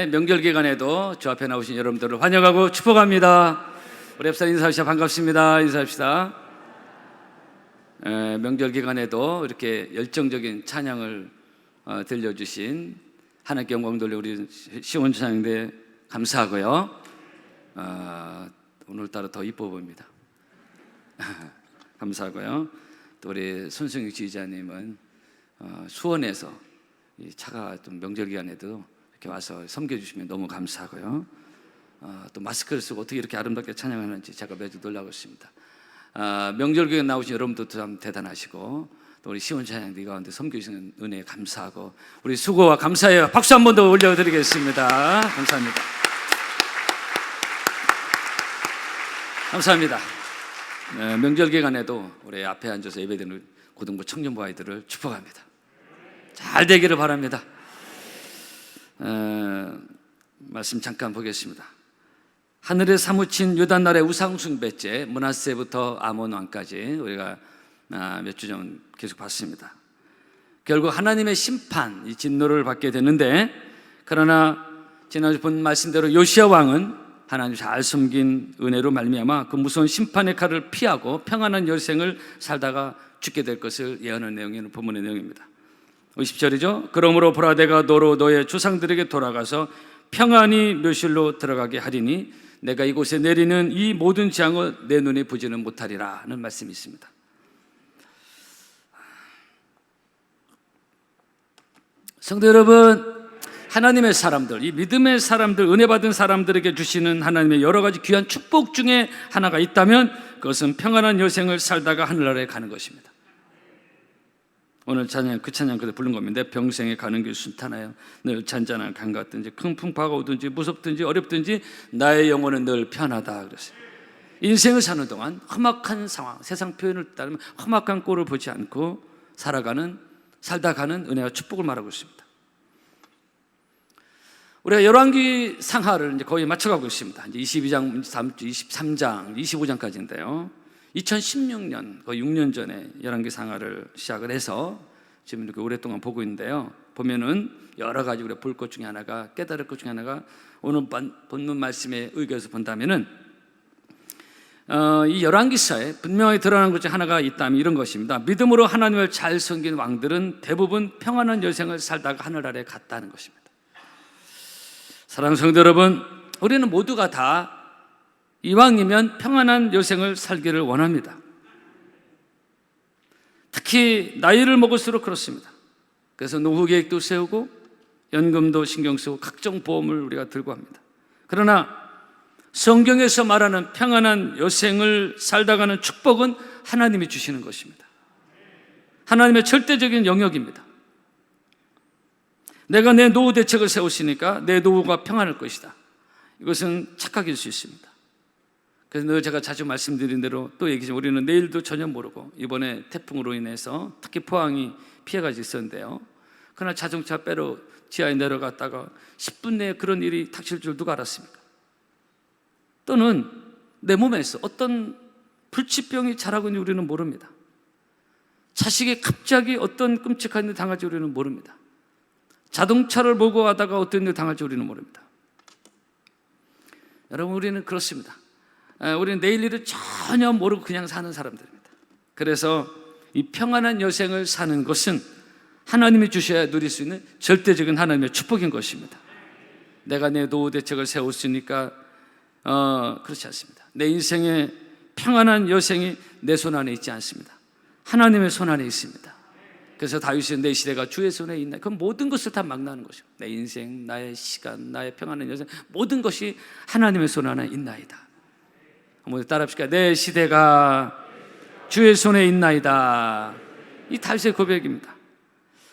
네, 명절 기간에도 저 앞에 나오신 여러분들을 환영하고 축복합니다. 우리 앱사 인사합시다. 반갑습니다. 인사합시다. 에, 명절 기간에도 이렇게 열정적인 찬양을 어, 들려주신 하나님께 영광 돌려 우리 시원 찬양대 감사하고요. 어, 오늘따라 더 이뻐 보입니다. 감사하고요. 또 우리 손승익 지휘자님은 어, 수원에서 이 차가 좀 명절 기간에도 이렇게 와서 섬겨주시면 너무 감사하고요. 어, 또 마스크를 쓰고 어떻게 이렇게 아름답게 찬양하는지 제가 매주 놀라고 있습니다. 아, 명절 기간 나오신 여러분도 참 대단하시고 또 우리 시원 찬양대 가운데 섬겨주시는 은혜에 감사하고 우리 수고와 감사해요. 박수 한 번 더 올려드리겠습니다. 감사합니다. 감사합니다. 네, 명절 기간에도 우리 앞에 앉아서 예배드리는 고등부 청년부 아이들을 축복합니다. 잘 되기를 바랍니다. 어, 말씀 잠깐 보겠습니다. 하늘에 사무친 유단 나라의 우상 숭배죄 문하세부터 아몬 왕까지 우리가 아, 몇주 전 계속 봤습니다. 결국 하나님의 심판, 이 진노를 받게 되는데 그러나 지난주 본 말씀대로 요시아 왕은 하나님 잘 숨긴 은혜로 말미암아 그 무서운 심판의 칼을 피하고 평안한 열생을 살다가 죽게 될 것을 예언한 내용이 본문의 내용입니다. 50절이죠. 그러므로 보라 내가 너로 너의 조상들에게 돌아가서 평안히 묘실로 들어가게 하리니 내가 이곳에 내리는 이 모든 재앙을 내 눈에 보지는 못하리라는 말씀이 있습니다. 성도 여러분, 하나님의 사람들, 이 믿음의 사람들, 은혜 받은 사람들에게 주시는 하나님의 여러 가지 귀한 축복 중에 하나가 있다면 그것은 평안한 여생을 살다가 하늘나라에 가는 것입니다. 오늘 찬양 그 찬양 그대 부른 겁니다. 내 평생에 가는 길 순탄하여 늘 잔잔한 강 같든지 큰 풍파가 오든지 무섭든지 어렵든지 나의 영혼은 늘 편하다 그랬어요. 인생을 사는 동안 험악한 상황, 세상 표현을 따르면 험악한 꼴을 보지 않고 살아가는 살다 가는 은혜와 축복을 말하고 있습니다. 우리가 열왕기 상하를 이제 거의 맞춰가고 있습니다. 이제 22장, 23장, 25장까지인데요. 2016년, 거의 6년 전에 열왕기 상하를 시작을 해서 지금 이렇게 오랫동안 보고 있는데요. 보면은 여러 가지 우리가 볼 것 중에 하나가 깨달을 것 중에 하나가 오늘 본문 말씀에 의거해서 본다면은 어, 이 열왕기사에 분명히 드러난 것 중에 하나가 있다면 이런 것입니다. 믿음으로 하나님을 잘 섬긴 왕들은 대부분 평안한 여생을 살다가 하늘 아래 갔다는 것입니다. 사랑하는 성도 여러분, 우리는 모두가 다 이왕이면 평안한 여생을 살기를 원합니다. 특히 나이를 먹을수록 그렇습니다. 그래서 노후 계획도 세우고 연금도 신경 쓰고 각종 보험을 우리가 들고 합니다. 그러나 성경에서 말하는 평안한 여생을 살다가는 축복은 하나님이 주시는 것입니다. 하나님의 절대적인 영역입니다. 내가 내 노후 대책을 세우시니까 내 노후가 평안할 것이다. 이것은 착각일 수 있습니다. 그래서 늘 제가 자주 말씀드린 대로 또 얘기죠. 우리는 내일도 전혀 모르고 이번에 태풍으로 인해서 특히 포항이 피해가 있었는데요. 그러나 자동차 빼러 지하에 내려갔다가 10분 내에 그런 일이 닥칠 줄 누가 알았습니까? 또는 내 몸에서 어떤 불치병이 자라고 있는지 우리는 모릅니다. 자식이 갑자기 어떤 끔찍한 일 당할지 우리는 모릅니다. 자동차를 몰고 가다가 어떤 일 당할지 우리는 모릅니다. 여러분, 우리는 그렇습니다. 우리는 내일 일을 전혀 모르고 그냥 사는 사람들입니다. 그래서 이 평안한 여생을 사는 것은 하나님이 주셔야 누릴 수 있는 절대적인 하나님의 축복인 것입니다. 내가 내 노후 대책을 세웠으니까 어, 그렇지 않습니다. 내 인생의 평안한 여생이 내 손 안에 있지 않습니다. 하나님의 손 안에 있습니다. 그래서 다윗은 내 시대가 주의 손에 있나. 그 모든 것을 다 막나는 것이요. 내 인생, 나의 시간, 나의 평안한 여생, 모든 것이 하나님의 손 안에 있나이다. 한번 따라합시다. 내 시대가 주의 손에 있나이다. 이 다윗의 고백입니다.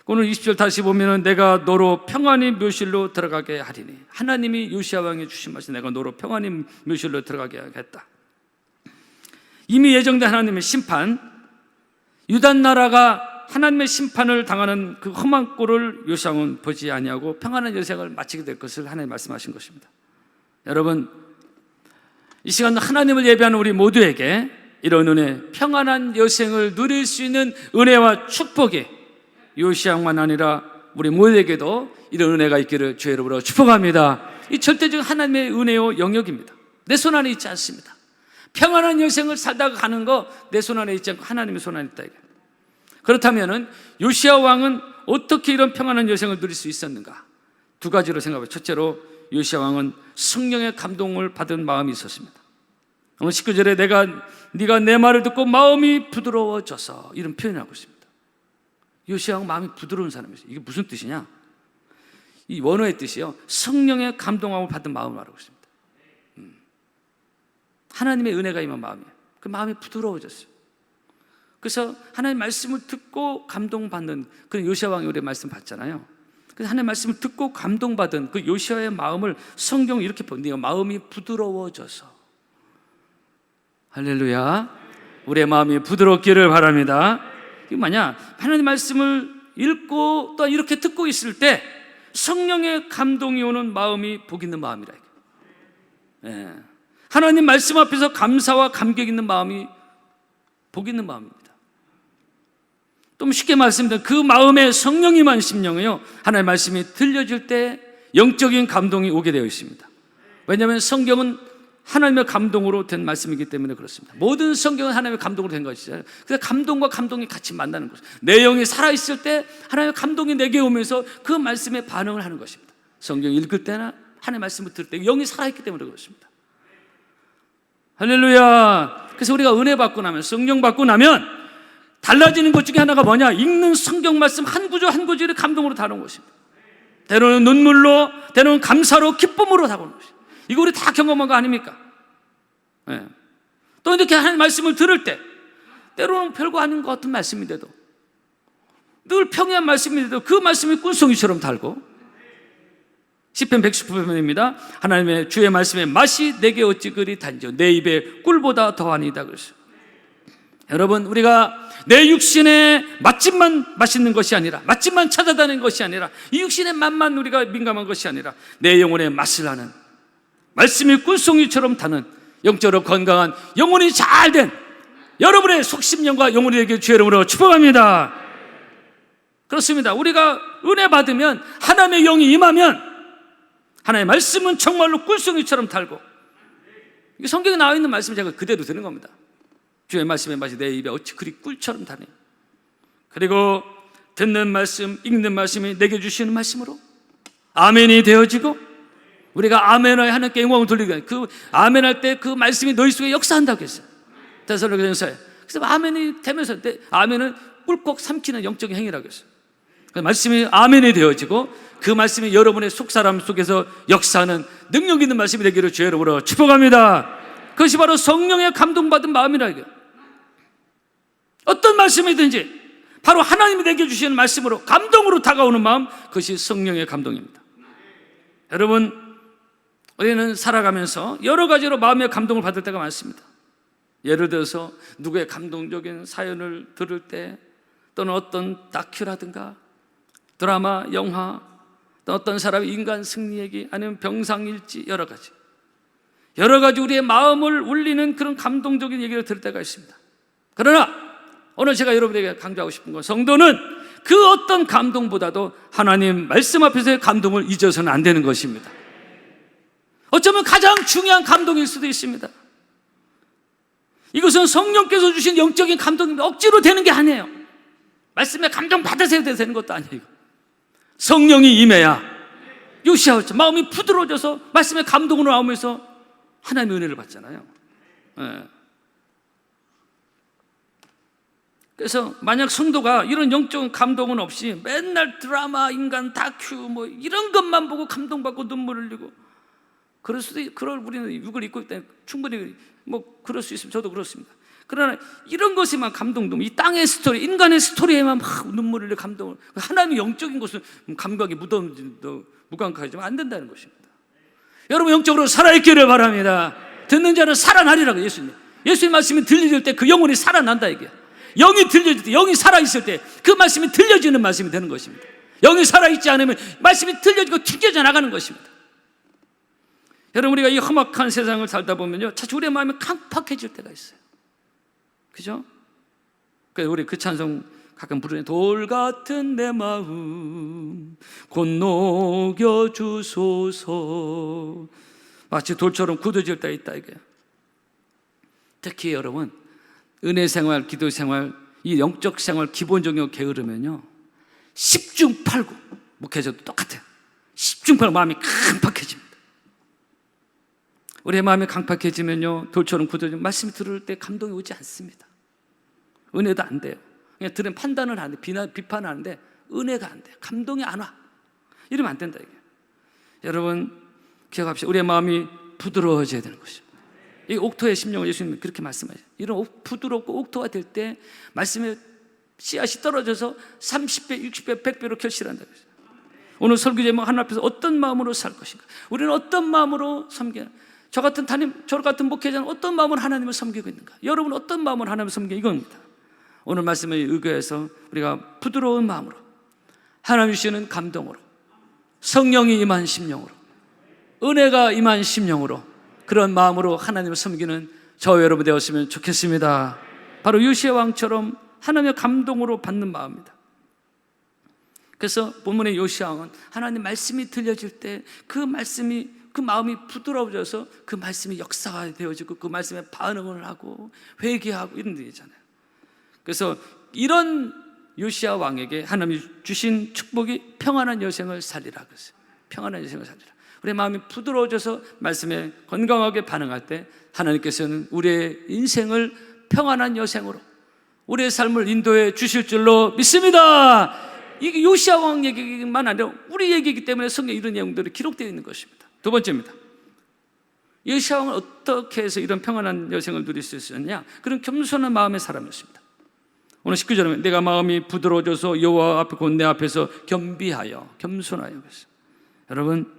오늘 20절 다시 보면은 내가 너로 평안히 묘실로 들어가게 하리니 하나님이 요시아 왕이 주신 말씀 내가 너로 평안히 묘실로 들어가게 하겠다. 이미 예정된 하나님의 심판 유단 나라가 하나님의 심판을 당하는 그 험한 꼴을 요시아는 보지 아니하고 평안한 여생을 마치게 될 것을 하나님 말씀하신 것입니다. 여러분 이 시간 하나님을 예배하는 우리 모두에게 이런 은혜, 평안한 여생을 누릴 수 있는 은혜와 축복이 요시아만 아니라 우리 모두에게도 이런 은혜가 있기를 주의 이름으로 축복합니다. 이 절대적인 하나님의 은혜요 영역입니다. 내 손 안에 있지 않습니다. 평안한 여생을 살다가 가는 거 내 손 안에 있지 않고 하나님의 손 안에 있다 이게. 그렇다면은 요시아 왕은 어떻게 이런 평안한 여생을 누릴 수 있었는가? 두 가지로 생각해요. 첫째로 요시아 왕은 성령의 감동을 받은 마음이 있었습니다. 오늘 19절에 내가 네가 내 말을 듣고 마음이 부드러워져서 이런 표현을 하고 있습니다. 요시아 왕 마음이 부드러운 사람이었어요. 이게 무슨 뜻이냐? 이 원어의 뜻이요. 성령의 감동함을 받은 마음을 말하고 있습니다. 음. 하나님의 은혜가 임한 마음이에요. 그 마음이 부드러워졌어요. 그래서 하나님 말씀을 듣고 감동받는 그런 요시아 왕이 우리 말씀 봤잖아요. 그래서 하나님 말씀을 듣고 감동받은 그 요시아의 마음을 성경 이렇게 본대요. 마음이 부드러워져서. 할렐루야. 우리의 마음이 부드럽기를 바랍니다. 이게 뭐냐? 하나님 말씀을 읽고 또 이렇게 듣고 있을 때 성령의 감동이 오는 마음이 복 있는 마음이라. 예. 하나님 말씀 앞에서 감사와 감격 있는 마음이 복 있는 마음입니다. 좀 쉽게 말씀드리면 그 마음에 성령이만 심령이요. 하나님의 말씀이 들려질 때 영적인 감동이 오게 되어 있습니다. 왜냐하면 성경은 하나님의 감동으로 된 말씀이기 때문에 그렇습니다. 모든 성경은 하나님의 감동으로 된 것이잖아요. 그래서 감동과 감동이 같이 만나는 것입니다. 내 영이 살아있을 때 하나님의 감동이 내게 오면서 그 말씀에 반응을 하는 것입니다. 성경 읽을 때나 하나님의 말씀을 들을 때 영이 살아있기 때문에 그렇습니다. 할렐루야. 그래서 우리가 은혜 받고 나면, 성령 받고 나면 달라지는 것 중에 하나가 뭐냐? 읽는 성경 말씀 한 구절 한 구절이 감동으로 다루는 것입니다. 때로는 눈물로, 때로는 감사로, 기쁨으로 다루는 것입니다. 이거 우리 다 경험한 거 아닙니까? 예. 또 이렇게 하나님 말씀을 들을 때, 때로는 별거 아닌 것 같은 말씀인데도, 늘 평이한 말씀인데도 그 말씀이 꾼송이처럼 달고, 10편 119편입니다. 하나님의 주의 말씀의 맛이 내게 어찌 그리 단죠. 내 입에 꿀보다 더하니다. 그랬어요. 여러분, 우리가 내 육신의 맛집만 맛있는 것이 아니라, 맛집만 찾아다니는 것이 아니라, 이 육신의 맛만 우리가 민감한 것이 아니라, 내 영혼의 맛을 아는, 말씀이 꿀송이처럼 타는, 영적으로 건강한, 영혼이 잘 된, 여러분의 속심령과 되길 주의 이름으로 축복합니다. 그렇습니다. 우리가 은혜 받으면, 하나님의 영이 임하면, 하나님의 말씀은 정말로 꿀송이처럼 달고, 성경에 나와 있는 말씀을 제가 그대로 드는 겁니다. 주의 말씀의 맛이 내 입에 어찌 그리 꿀처럼 다네. 그리고 듣는 말씀, 읽는 말씀이 내게 주시는 말씀으로 아멘이 되어지고 우리가 아멘을 하나님께 영광을 돌리고 그 아멘 할 때 그 말씀이 너희 속에 역사한다고 했어요. 데살로니가전서에. 그래서 아멘이 되면서 아멘은 꿀꺽 삼키는 영적인 행위라고 했어요. 그 말씀이 아멘이 되어지고 그 말씀이 여러분의 속사람 속에서 역사하는 능력 있는 말씀이 되기를 주의 이름으로 축복합니다. 그것이 바로 성령의 감동받은 마음이라 이게. 어떤 말씀이든지 바로 하나님이 내게 주시는 말씀으로 감동으로 다가오는 마음 그것이 성령의 감동입니다. 여러분 우리는 살아가면서 여러 가지로 마음의 감동을 받을 때가 많습니다. 예를 들어서 누구의 감동적인 사연을 들을 때 또는 어떤 다큐라든가 드라마, 영화 또 어떤 사람의 인간 승리 얘기 아니면 병상일지 여러 가지 여러 가지 우리의 마음을 울리는 그런 감동적인 얘기를 들을 때가 있습니다. 그러나 오늘 제가 여러분에게 강조하고 싶은 건 성도는 그 어떤 감동보다도 하나님 말씀 앞에서의 감동을 잊어서는 안 되는 것입니다. 어쩌면 가장 중요한 감동일 수도 있습니다. 이것은 성령께서 주신 영적인 감동입니다. 억지로 되는 게 아니에요. 말씀에 감동 받으세요 되는 것도 아니에요. 성령이 임해야 요시아였죠. 마음이 부드러워져서 말씀에 감동으로 나오면서 하나님의 은혜를 받잖아요. 네. 그래서 만약 성도가 이런 영적 감동은 없이 맨날 드라마, 인간, 다큐 뭐 이런 것만 보고 감동받고 눈물 흘리고 그럴 수도 그럴 우리는 육을 입고 있다 충분히 뭐 그럴 수 있으면 저도 그렇습니다. 그러나 이런 것에만 감동도 이 땅의 스토리, 인간의 스토리에만 막 눈물 흘려 감동을 하나님의 영적인 것은 감각이 무덤도 무감각하지만 안 된다는 것입니다. 여러분 영적으로 살아있기를 바랍니다. 듣는 자는 살아나리라고 예수님. 예수님 말씀이 들려질 때그 영혼이 살아난다 이게. 영이 들려질 때, 영이 살아있을 때 그 말씀이 들려지는 말씀이 되는 것입니다. 영이 살아있지 않으면 말씀이 들려지고 튕겨져 나가는 것입니다. 여러분, 우리가 이 험악한 세상을 살다 보면요. 참 우리의 마음이 깜빡해질 때가 있어요. 그죠? 그래서 우리 그 찬송 가끔 부르는 돌 같은 내 마음 곧 녹여 주소서 마치 돌처럼 굳어질 때 있다 이게 특히 여러분 은혜 생활, 기도 생활, 이 영적 생활 기본적인 게으르면요 십중 팔구 목회자도 똑같아요. 십중 팔구 마음이 강팍해집니다. 우리의 마음이 강팍해지면요 돌처럼 굳어지면 말씀 들을 때 감동이 오지 않습니다. 은혜도 안 돼요. 그냥 들은 판단을 하는데 비난, 비판을 하는데 은혜가 안 돼요 감동이 안 와. 이러면 안 된다 이게. 여러분 기억합시다 우리의 마음이 부드러워져야 되는 것입니다 이 옥토의 심령을 예수님이 그렇게 말씀하셔요. 이런 옥- 부드럽고 옥토가 될 때 말씀의 씨앗이 떨어져서 30배, 60배, 100배로 결실한다. 오늘 설교 제목 하나 앞에서 어떤 마음으로 살 것인가? 우리는 어떤 마음으로 섬겨? 저 같은 담임, 저 같은 목회자는 어떤 마음으로 하나님을 섬기고 있는가? 여러분 어떤 마음으로 하나님을 섬기고 이겁니다. 오늘 말씀에 의거해서 우리가 부드러운 마음으로 하나님 주시는 감동으로 성령이 임한 심령으로 은혜가 임한 심령으로 그런 마음으로 하나님을 섬기는 저 여러분 되었으면 좋겠습니다. 바로 요시아 왕처럼 하나님의 감동으로 받는 마음입니다. 그래서 본문의 요시아 왕은 하나님 말씀이 들려질 때 그 말씀이 그 마음이 부드러워져서 그 말씀이 역사가 되어지고 그 말씀에 반응을 하고 회개하고 이런 일이잖아요. 그래서 이런 요시아 왕에게 하나님이 주신 축복이 평안한 여생을 살리라 그랬어요. 평안한 여생을 살리라. 우리의 마음이 부드러워져서 말씀에 건강하게 반응할 때 하나님께서는 우리의 인생을 평안한 여생으로 우리의 삶을 인도해 주실 줄로 믿습니다. 이게 요시아 왕 얘기만 아니라 우리 얘기이기 때문에 성경에 이런 내용들이 기록되어 있는 것입니다. 두 번째입니다. 요시아 왕은 어떻게 해서 이런 평안한 여생을 누릴 수 있었냐? 그런 겸손한 마음의 사람이었습니다. 오늘 19절에 내가 마음이 부드러워져서 여호와 앞에 곧내 앞에서 겸비하여 겸손하여 그랬어요. 여러분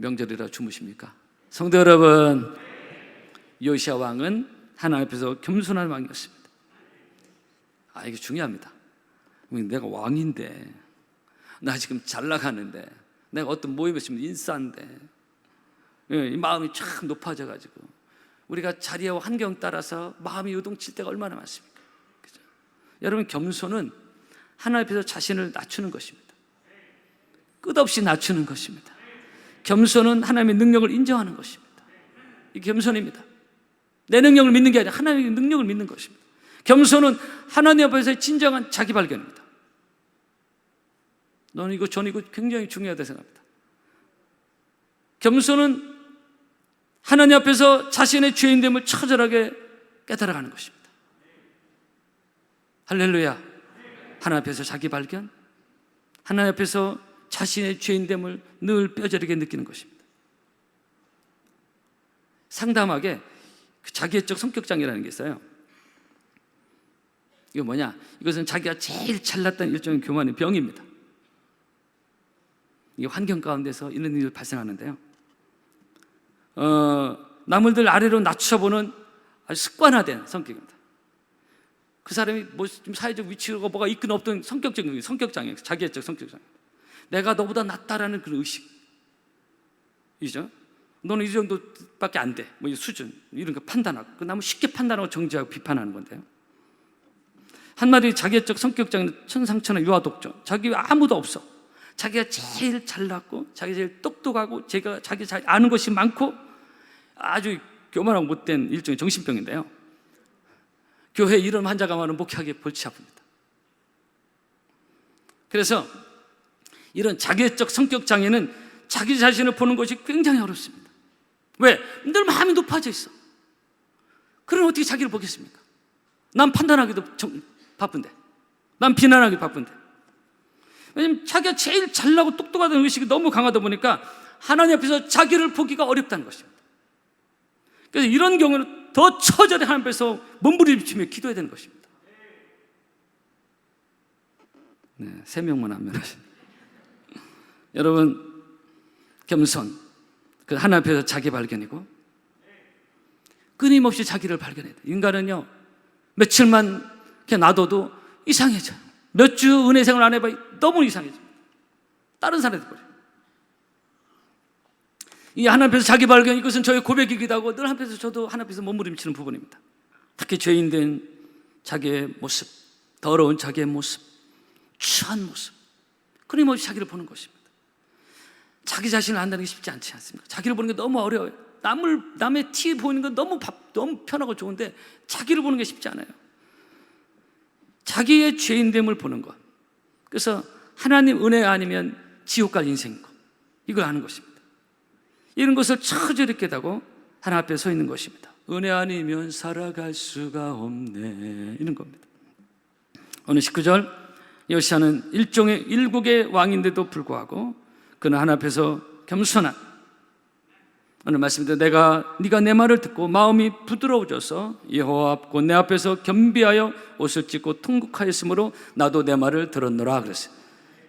명절이라 주무십니까? 성도 여러분 요시아 왕은 하나님 앞에서 겸손한 왕이었습니다. 아 이게 중요합니다. 내가 왕인데 나 지금 잘 나가는데 내가 어떤 모임에 있으면 인싸인데 예, 이 마음이 참 높아져 가지고 우리가 자리와 환경 따라서 마음이 요동칠 때가 얼마나 많습니까? 그죠? 여러분 겸손은 하나님 앞에서 자신을 낮추는 것입니다. 끝없이 낮추는 것입니다. 겸손은 하나님의 능력을 인정하는 것입니다. 이 겸손입니다. 내 능력을 믿는 게 아니라 하나님의 능력을 믿는 것입니다. 겸손은 하나님 앞에서 진정한 자기 발견입니다. 너는 이거 저는 이거 굉장히 중요하다 생각합니다. 겸손은 하나님 앞에서 자신의 죄인됨을 처절하게 깨달아가는 것입니다. 할렐루야. 하나님 앞에서 자기 발견, 하나님 앞에서 자신의 죄인됨을 늘 뼈저리게 느끼는 것입니다. 상담하게 그 자기애적 성격장애라는 게 있어요. 이거 뭐냐? 이것은 자기가 제일 잘났던 일종의 교만의 병입니다. 이게 환경 가운데서 이런 일이 발생하는데요. 어, 남들 아래로 낮춰보는 아주 습관화된 성격입니다. 그 사람이 뭐 좀 사회적 위치가 뭐가 있건 없든 성격적인 성격 장애, 자기애적 성격 장애. 내가 너보다 낫다라는 그런 의식 이죠. 너는 이 정도밖에 안 돼. 뭐 이 수준 이런 거 판단하고 그 너무 쉽게 판단하고 정지하고 비판하는 건데요. 한마디 자기애적 성격 장애 천상천하 유아독존. 자기 아무도 없어. 자기가 제일 잘났고 자기 제일 똑똑하고 제가 자기 잘 아는 것이 많고 아주 교만하고 못된 일종의 정신병인데요. 교회 이런 환자가 많은 목회하기 골치 아픕니다. 그래서 이런 자기적 성격 장애는 자기 자신을 보는 것이 굉장히 어렵습니다. 왜? 늘 마음이 높아져 있어. 그럼 어떻게 자기를 보겠습니까? 난 판단하기도 정- 바쁜데. 난 비난하기 바쁜데. 왜냐면 자기가 제일 잘나고 똑똑하다는 의식이 너무 강하다 보니까 하나님 앞에서 자기를 보기가 어렵다는 것입니다. 그래서 이런 경우는 더 처절히 하나님 앞에서 몸부림치며 기도해야 되는 것입니다. 네, 세 명만 하면 하십니다. 여러분 겸손 그 하나님 앞에서 자기 발견이고 끊임없이 자기를 발견해야 돼. 인간은요 며칠만 그냥 놔둬도 이상해져. 몇주 은혜 생활 안 해봐 너무 이상해져. 다른 사람들 버려. 이 하나님 앞에서 자기 발견 이것은 저의 고백이기도 하고 늘 앞에서 저도 하나님 앞에서 몸부림치는 부분입니다. 특히 죄인된 자기의 모습, 더러운 자기의 모습, 추한 모습. 끊임없이 자기를 보는 것입니다. 자기 자신을 안다는 게 쉽지 않지 않습니까? 자기를 보는 게 너무 어려워요. 남을 남의 티 보이는 건 너무 밥, 너무 편하고 좋은데 자기를 보는 게 쉽지 않아요. 자기의 죄인됨을 보는 것. 그래서 하나님 은혜 아니면 지옥 갈 인생인 것. 이걸 아는 것입니다. 이런 것을 처절히 깨닫고 하나 앞에 서 있는 것입니다. 은혜 아니면 살아갈 수가 없네. 이런 겁니다. 오늘 19절 여시아는 일종의 일국의 왕인데도 불구하고 그는 하나 앞에서 겸손한 오늘 말씀인데 내가 네가 내 말을 듣고 마음이 부드러워져서 여호와 앞고 내 앞에서 겸비하여 옷을 찢고 통곡하였으므로 나도 내 말을 들었노라 그랬어요.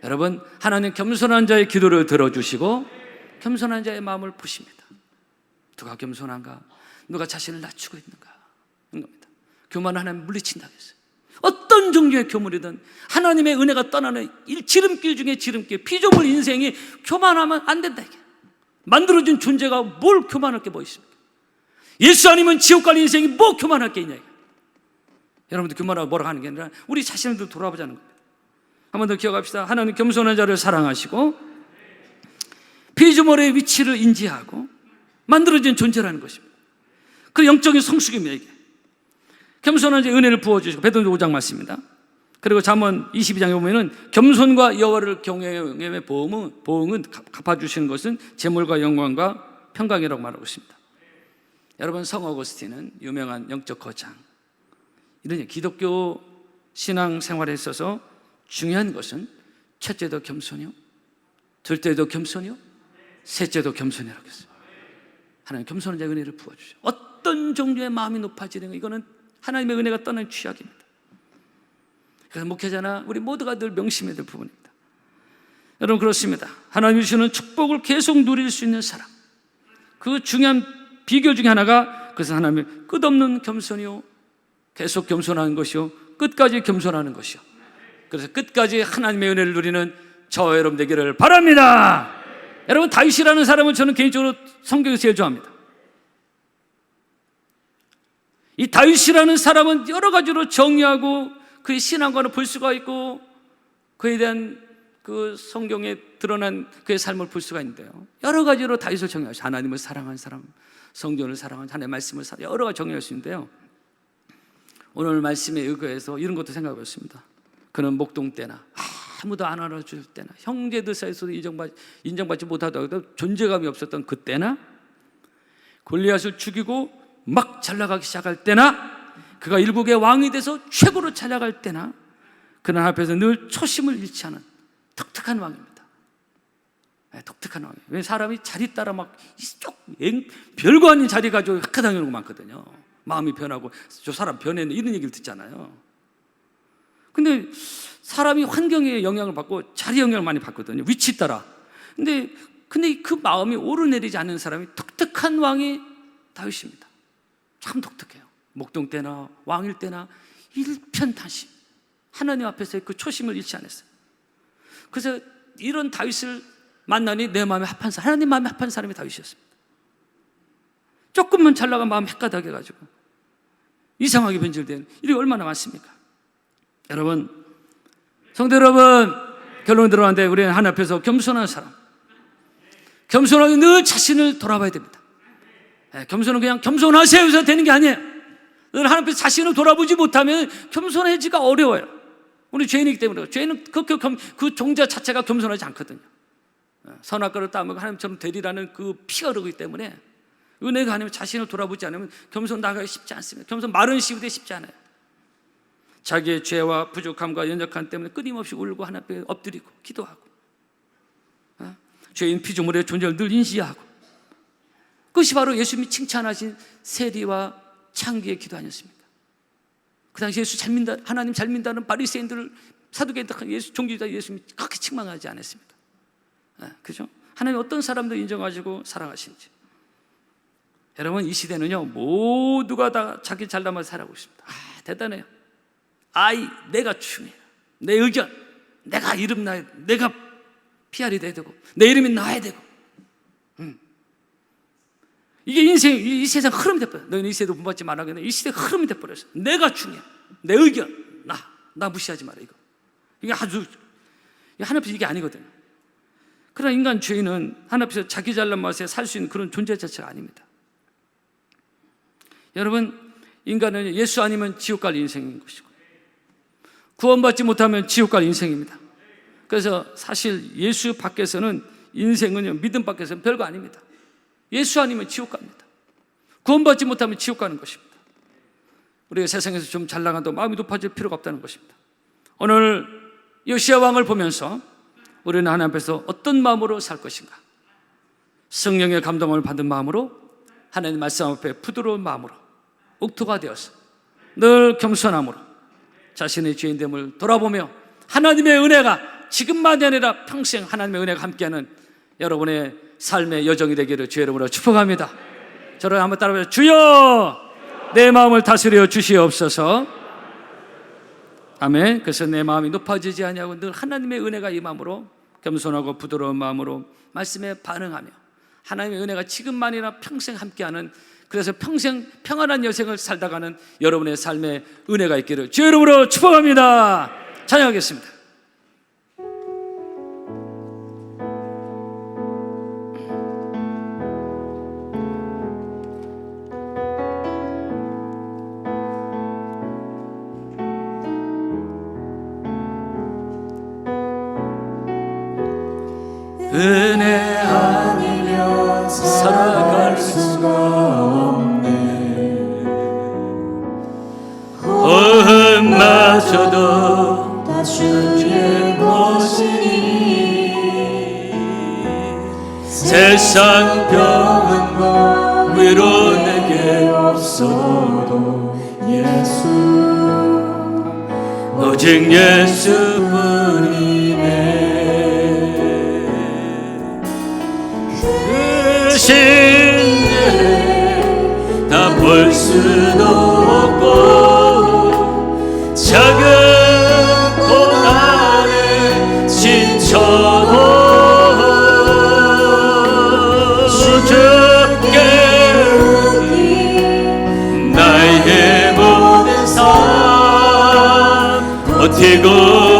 여러분 하나님 겸손한 자의 기도를 들어주시고 겸손한 자의 마음을 보십니다. 누가 겸손한가? 누가 자신을 낮추고 있는가? 이런 겁니다. 교만 하나님 물리친다고 했어요. 어떤 종류의 교물이든 하나님의 은혜가 떠나는 일 지름길 중에 지름길 피조물 인생이 교만하면 안 된다 이게. 만들어진 존재가 뭘 교만할 게 뭐 있습니까? 예수 아니면 지옥 갈 인생이 뭐 교만할 게 있냐 이게. 여러분들 교만하고 뭐라 하는 게 아니라 우리 자신을 돌아보자는 겁니다. 한 번 더 기억합시다. 하나님 겸손한 자를 사랑하시고 피조물의 위치를 인지하고 만들어진 존재라는 것입니다. 그 영적인 성숙입니다 이게. 겸손한 자 은혜를 부어주시고 베드로 5장 말씀입니다. 그리고 잠언 22장에 보면은 겸손과 여호와를 경외의 보응은, 보응은 갚아주시는 것은 재물과 영광과 평강이라고 말하고 있습니다. 여러분 성 어거스틴은 유명한 영적 거장. 이런 기독교 신앙 생활에 있어서 중요한 것은 첫째도 겸손이요, 둘째도 겸손이요, 셋째도 겸손이라고 했어요. 하나님 겸손한 자 은혜를 부어주셔. 어떤 종류의 마음이 높아지는 거 이거는 하나님의 은혜가 떠난 취약입니다. 그래서 목회자나 우리 모두가 늘 명심해야 될 부분입니다. 여러분 그렇습니다. 하나님이 주시는 축복을 계속 누릴 수 있는 사람. 그 중요한 비결 중에 하나가 그것은 하나님의 끝없는 겸손이요. 계속 겸손하는 것이요. 끝까지 겸손하는 것이요. 그래서 끝까지 하나님의 은혜를 누리는 저 여러분 되기를 바랍니다. 여러분 다윗이라는 사람은 저는 개인적으로 성경에서 제일 좋아합니다. 이 다윗이라는 사람은 여러 가지로 정의하고 그의 신앙과는 볼 수가 있고 그에 대한 그 성경에 드러난 그의 삶을 볼 수가 있는데요. 여러 가지로 다윗을 정의하시 하나님을 사랑한 사람, 성경을 사랑한 하나님의 말씀을 사랑 여러 가지 정의할 수 있는데요. 오늘 말씀에 의거해서 이런 것도 생각해 봤습니다. 그는 목동 때나 아무도 안 알아줄 때나 형제들 사이에서도 인정받, 인정받지 못하다고 존재감이 없었던 그때나 골리앗을 죽이고 막 잘 나가기 시작할 때나 그가 일국의 왕이 돼서 최고로 잘 나갈 때나 그는 앞에서 늘 초심을 잃지 않은 독특한 왕입니다. 네, 독특한 왕이에요. 왜 사람이 자리 따라 막 이쪽 별거 아닌 자리 가지고 학화당하는 거 많거든요. 마음이 변하고 저 사람 변했네 이런 얘기를 듣잖아요. 근데 사람이 환경에 영향을 받고 자리 영향을 많이 받거든요. 위치 따라. 근데 근데 그 마음이 오르내리지 않는 사람이 독특한 왕이 다윗입니다. 참 독특해요. 목동 때나 왕일 때나 일편단심. 하나님 앞에서의 그 초심을 잃지 않았어요. 그래서 이런 다윗을 만나니 내 마음에 합한 사람, 하나님 마음에 합한 사람이 다윗이었습니다. 조금만 잘 나간 마음 헷가닥해 가지고 이상하게 변질된 일이 얼마나 많습니까? 여러분, 성도 여러분, 결론 들어왔는데 우리는 하나님 앞에서 겸손한 사람, 겸손하게 늘 자신을 돌아봐야 됩니다. 예, 겸손은 그냥 겸손하세요 해서 되는 게 아니에요. 늘 하나님 앞에 자신을 돌아보지 못하면 겸손해지가 어려워요. 우리 죄인이기 때문에 죄인은 그, 그, 그, 그 종자 자체가 겸손하지 않거든요. 예, 선악과를 따먹고 하나님처럼 되리라는 그 피가 흐르기 때문에 은혜가 아니면 자신을 돌아보지 않으면 겸손 나가기 쉽지 않습니다. 겸손 마른 시우되 쉽지 않아요. 자기의 죄와 부족함과 연약함 때문에 끊임없이 울고 하나님 앞에 엎드리고 기도하고 어? 죄인 피조물의 존재를 늘 인지하고 그것이 바로 예수님이 칭찬하신 세리와 창기의 기도 아니었습니까? 그 당시 예수 잘 민다, 하나님 잘 민다는 바리새인들을 사두개인들 예수 종교자 예수님이 그렇게 책망하지 않았습니까? 네, 그죠? 하나님 어떤 사람도 인정하시고 사랑하시는지. 여러분 이 시대는요 모두가 다 자기 잘나만 살아가고 있습니다. 아 대단해요. 아이 내가 중요해. 내 의견, 내가 이름 나야, 내가 PR이 돼야 되고 내 이름이 나야 되고. 음. 이게 인생, 이 세상 흐름이 돼버려. 너희는 이 세대 본받지 말라겠네. 이 시대 흐름이 돼버렸어. 내가 중요해. 내 의견, 나, 나 무시하지 마라, 이거. 이게 아주, 하나님 앞에서 이게 아니거든요. 그러나 인간 죄인은 하나님 앞에서 자기 잘난 맛에 살 수 있는 그런 존재 자체가 아닙니다. 여러분, 인간은 예수 아니면 지옥 갈 인생인 것이고, 구원받지 못하면 지옥 갈 인생입니다. 그래서 사실 예수 밖에서는 인생은 믿음 밖에서는 별거 아닙니다. 예수 아니면 지옥 갑니다. 구원받지 못하면 지옥 가는 것입니다. 우리가 세상에서 좀 잘 나간다고 마음이 높아질 필요가 없다는 것입니다. 오늘 요시아 왕을 보면서 우리는 하나님 앞에서 어떤 마음으로 살 것인가? 성령의 감동을 받은 마음으로 하나님 말씀 앞에 부드러운 마음으로 옥토가 되어서 늘 겸손함으로 자신의 죄인됨을 돌아보며 하나님의 은혜가 지금만이 아니라 평생 하나님의 은혜가 함께하는 여러분의 삶의 여정이 되기를 주의 이름으로 축복합니다. 저를 한번 따라해요. 주여 내 마음을 다스려 주시옵소서. 아멘. 그래서 내 마음이 높아지지 아니하고 늘 하나님의 은혜가 이 마음으로 겸손하고 부드러운 마음으로 말씀에 반응하며 하나님의 은혜가 지금만이나 평생 함께하는 그래서 평생 평안한 여생을 살다가는 여러분의 삶에 은혜가 있기를 주의 이름으로 축복합니다. 찬양하겠습니다. 오 버티고